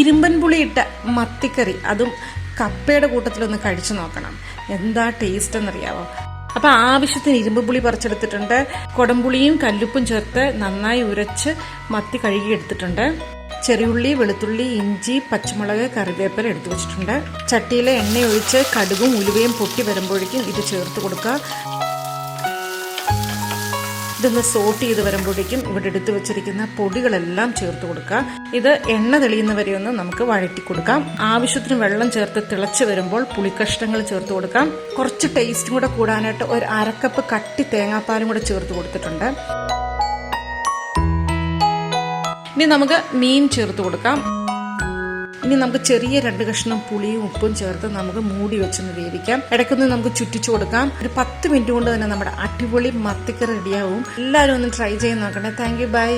ഇരുമ്പൻ പുളി ഇട്ട മത്തിക്കറി. അതും കപ്പയുടെ കൂട്ടത്തിലൊന്ന് കഴിച്ചു നോക്കണം. എന്താ ടേസ്റ്റ് എന്നറിയാവോ? അപ്പൊ ആവശ്യത്തിന് ഇരുമ്പ് പുളി പറിച്ചെടുത്തിട്ടുണ്ട്. കൊടംപുളിയും കല്ലുപ്പും ചേർത്ത് നന്നായി ഉരച്ച് മത്തി കഴുകി എടുത്തിട്ടുണ്ട്. ചെറിയുള്ളി വെളുത്തുള്ളി ഇഞ്ചി പച്ചമുളക് കറിവേപ്പില എടുത്തു വെച്ചിട്ടുണ്ട്. ചട്ടിയിലെ എണ്ണ ഒഴിച്ച് കടുകും ഉലുവയും പൊട്ടി വരുമ്പോഴേക്കും ഇത് ചേർത്ത് കൊടുക്കുക. ഇതൊന്ന് സോട്ട് ചെയ്ത് വരുമ്പോഴേക്കും ഇവിടെ എടുത്തു വെച്ചിരിക്കുന്ന പൊടികളെല്ലാം ചേർത്ത് കൊടുക്കുക. ഇത് എണ്ണ തെളിയുന്നവരെ ഒന്ന് നമുക്ക് വഴറ്റി കൊടുക്കാം. ആവശ്യത്തിന് വെള്ളം ചേർത്ത് തിളച്ച് വരുമ്പോൾ പുളിക്കഷ്ണങ്ങൾ ചേർത്ത് കൊടുക്കാം. കുറച്ച് ടേസ്റ്റും കൂടെ കൂടാനായിട്ട് ഒരു അരക്കപ്പ് കട്ടി തേങ്ങാപ്പാലും കൂടെ ചേർത്ത് കൊടുത്തിട്ടുണ്ട്. ഇനി നമുക്ക് മീൻ ചേർത്ത് കൊടുക്കാം. ഇനി നമുക്ക് ചെറിയ രണ്ട് കഷ്ണം പുളിയും ഉപ്പും ചേർത്ത് നമുക്ക് മൂടി വെച്ചൊന്ന് വേവിക്കാം. ഇടയ്ക്കൊന്ന് നമുക്ക് ചുറ്റിച്ചു കൊടുക്കാം. ഒരു പത്ത് മിനിറ്റ് കൊണ്ട് തന്നെ നമ്മുടെ അടിപൊളി മത്തിക്ക് റെഡിയാവും എല്ലാവരും ഒന്ന് ട്രൈ ചെയ്ത് നോക്കണേ താങ്ക് യു ബൈ